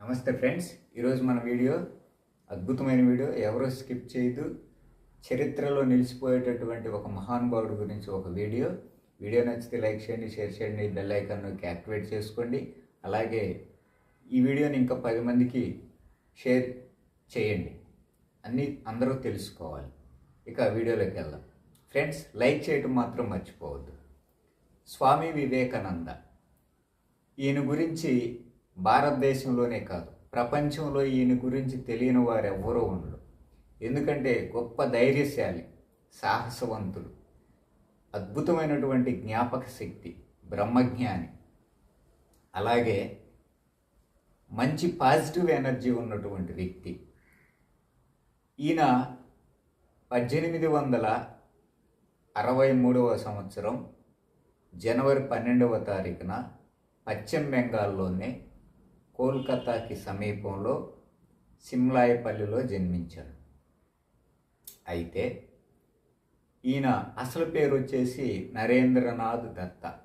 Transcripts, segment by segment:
నమస్తే ఫ్రెండ్స్. ఈరోజు మన వీడియో అద్భుతమైన వీడియో. ఎవరో స్కిప్ చేయదు చరిత్రలో నిలిచిపోయేటటువంటి ఒక మహానుభావుడి గురించి ఒక వీడియో. వీడియో నచ్చితే లైక్ చేయండి షేర్ చేయండి బెల్ ఐకాన్ యాక్టివేట్ చేసుకోండి. అలాగే ఈ వీడియోని ఇంకా పది మందికి షేర్ చేయండి. అన్నీ అందరూ తెలుసుకోవాలి. ఇక వీడియోలోకి వెళ్దాం. ఫ్రెండ్స్ లైక్ చేయటం మాత్రం మర్చిపోవద్దు. స్వామి వివేకానంద. ఈయన గురించి భారతదేశంలోనే కాదు ప్రపంచంలో ఈయన గురించి తెలియని వారు ఎవ్వరూ ఉండరు. ఎందుకంటే గొప్ప ధైర్యశాలి సాహసవంతుడు అద్భుతమైనటువంటి జ్ఞాపక శక్తి బ్రహ్మజ్ఞాని. అలాగే మంచి పాజిటివ్ ఎనర్జీ ఉన్నటువంటి వ్యక్తి. ఈయన పద్దెనిమిది వందల అరవై మూడవ సంవత్సరం జనవరి పన్నెండవ తారీఖున పశ్చిమ బెంగాల్లోనే కోల్కతాకి సమీపంలో సిమ్లాయపల్లిలో జన్మించాడు. అయితే ఈయన అసలు పేరు వచ్చేసి నరేంద్రనాథ్ దత్త.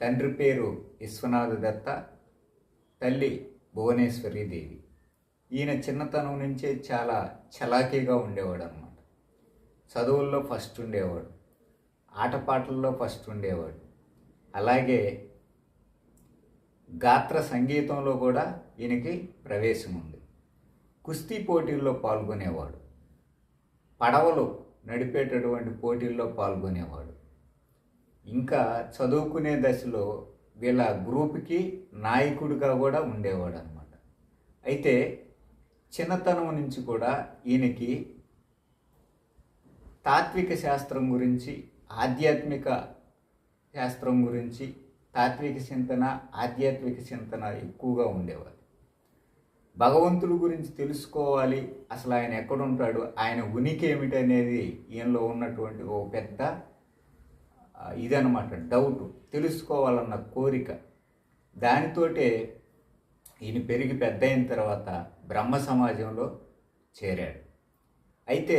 తండ్రి పేరు విశ్వనాథ్ దత్త తల్లి భువనేశ్వరి దేవి. ఈయన చిన్నతనం నుంచే చాలా చలాకీగా ఉండేవాడు అనమాట చదువుల్లో ఫస్ట్ ఉండేవాడు ఆటపాటల్లో ఫస్ట్ ఉండేవాడు. అలాగే గాత్ర సంగీతంలో కూడా ఈయనకి ప్రవేశం ఉంది కుస్తీ పోటీల్లో పాల్గొనేవాడు. పడవలు నడిపేటటువంటి పోటీల్లో పాల్గొనేవాడు. ఇంకా చదువుకునే దశలో వీళ్ళ గ్రూప్కి నాయకుడిగా కూడా ఉండేవాడు అనమాట అయితే చిన్నతనం నుంచి కూడా ఈయనకి తాత్విక శాస్త్రం గురించి ఆధ్యాత్మిక శాస్త్రం గురించి తాత్విక చింతన ఆధ్యాత్మిక చింతన ఎక్కువగా ఉండేవారు భగవంతుడి గురించి తెలుసుకోవాలి. అసలు ఆయన ఎక్కడుంటాడు? ఆయన ఉనికి ఏమిటనేది ఈయనలో ఉన్నటువంటి ఓ పెద్ద ఇదనమాట డౌట్. తెలుసుకోవాలన్న కోరిక. దానితోటే ఈయన పెరిగి పెద్ద అయిన తర్వాత బ్రహ్మ సమాజంలో చేరాడు. అయితే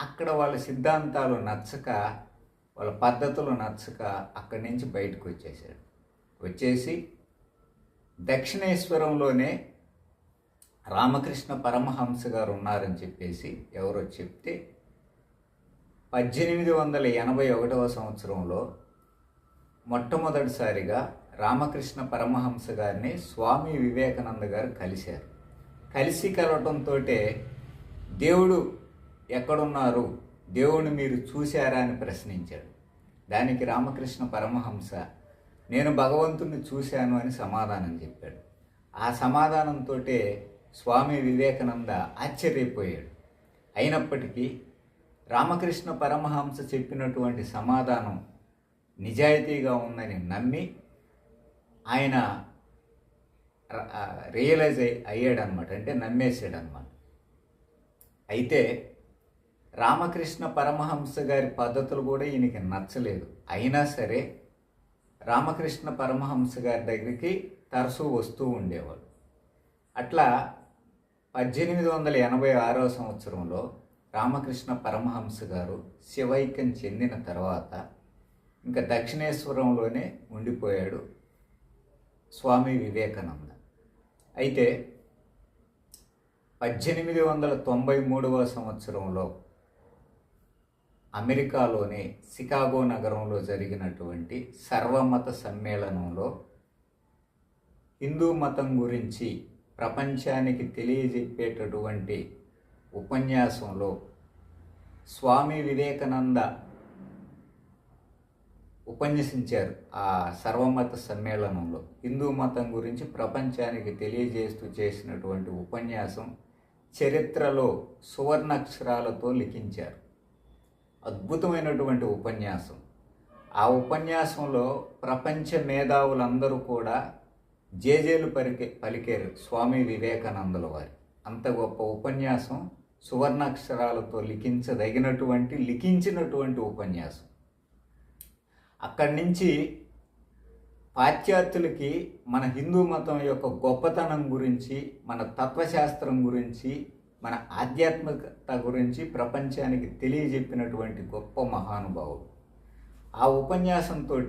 అక్కడ వాళ్ళ సిద్ధాంతాలు నచ్చక వాళ్ళ పద్ధతులు నచ్చక అక్కడి నుంచి బయటకు వచ్చేసాడు వచ్చేసి దక్షిణేశ్వరంలోనే రామకృష్ణ పరమహంస గారు ఉన్నారని చెప్పేసి ఎవరో చెప్తే పద్దెనిమిది వందల ఎనభై ఒకటవ సంవత్సరంలో మొట్టమొదటిసారిగా రామకృష్ణ పరమహంస గారిని స్వామి వివేకానంద గారు కలిశారు. కలిసి కలవటంతో దేవుడు ఎక్కడున్నారు? దేవుడిని మీరు చూశారా అని ప్రశ్నించాడు. దానికి రామకృష్ణ పరమహంస నేను భగవంతుణ్ణి చూశాను అని సమాధానం చెప్పాడు. ఆ సమాధానంతో స్వామి వివేకానంద ఆశ్చర్యపోయాడు. అయినప్పటికీ రామకృష్ణ పరమహంస చెప్పినటువంటి సమాధానం నిజాయితీగా ఉందని నమ్మి ఆయన రియలైజ్ అయ్యి అయ్యాడనమాట అంటే నమ్మేసాడనమాట అయితే రామకృష్ణ పరమహంస గారి పద్ధతులు కూడా ఈయనకి నచ్చలేదు. అయినా సరే రామకృష్ణ పరమహంస గారి దగ్గరికి తరచూ వస్తూ ఉండేవాడు అట్లా పద్దెనిమిది వందల ఎనభై ఆరో సంవత్సరంలో రామకృష్ణ పరమహంస గారు శివైక్యం చెందిన తర్వాత ఇంకా దక్షిణేశ్వరంలోనే ఉండిపోయాడు స్వామి వివేకానంద. అయితే పద్దెనిమిది వందల తొంభై మూడవ సంవత్సరంలో అమెరికాలోని సికాగో నగరంలో జరిగినటువంటి సర్వమత సమ్మేళనంలో హిందూ మతం గురించి ప్రపంచానికి తెలియజెప్పేటటువంటి ఉపన్యాసంలో స్వామి వివేకానంద ఉపన్యసించారు ఆ సర్వమత సమ్మేళనంలో. హిందూ మతం గురించి ప్రపంచానికి తెలియజేస్తూ చేసినటువంటి ఉపన్యాసం చరిత్రలో సువర్ణాక్షరాలతో లిఖించారు. అద్భుతమైనటువంటి ఉపన్యాసం. ఆ ఉపన్యాసంలో ప్రపంచ మేధావులందరూ కూడా జేజేలు పలికే పలికారు స్వామి వివేకానందుల వారి. అంత గొప్ప ఉపన్యాసం సువర్ణాక్షరాలతో లిఖించదగినటువంటి లిఖించినటువంటి ఉపన్యాసం. అక్కడి నుంచి పాశ్చాత్యులకి మన హిందూ మతం యొక్క గొప్పతనం గురించి మన తత్వశాస్త్రం గురించి మన ఆధ్యాత్మికత గురించి ప్రపంచానికి తెలియజెప్పినటువంటి గొప్ప మహానుభావుడు. ఆ ఉపన్యాసంతో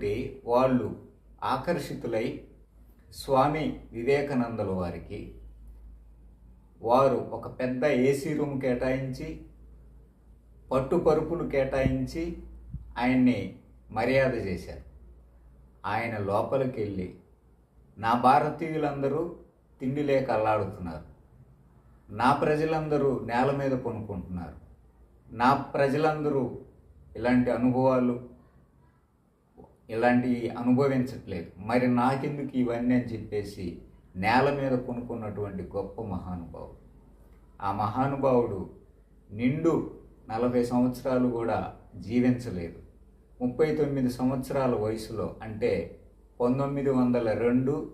వాళ్ళు ఆకర్షితులై స్వామి వివేకానందుల వారికి వారు ఒక పెద్ద ఏసీ రూమ్ కేటాయించి పట్టు పరుపులు కేటాయించి ఆయన్ని మర్యాద చేశారు. ఆయన లోపలికి వెళ్ళి నా భారతీయులందరూ తిండి లేక అల్లాడుతున్నారు. నా ప్రజలందరూ నేల మీద కొనుక్కుంటున్నారు. నా ప్రజలందరూ ఇలాంటి అనుభవాలు ఇలాంటివి అనుభవించట్లేదు. మరి నాకెందుకు ఇవన్నీ అని చెప్పేసి నేల మీద కొనుక్కున్నటువంటి గొప్ప మహానుభావుడు. ఆ మహానుభావుడు నిండు నలభై సంవత్సరాలు కూడా జీవించలేదు. ముప్పై తొమ్మిది సంవత్సరాల వయసులో అంటే పంతొమ్మిది వందల రెండు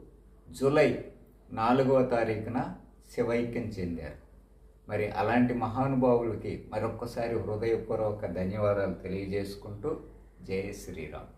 జూలై నాలుగవ తారీఖున శివైక్యం చెందారు. మరి అలాంటి మహానుభావులకి మరొక్కసారి హృదయపూర్వక ధన్యవాదాలు తెలియజేసుకుంటూ జయ శ్రీరామ్.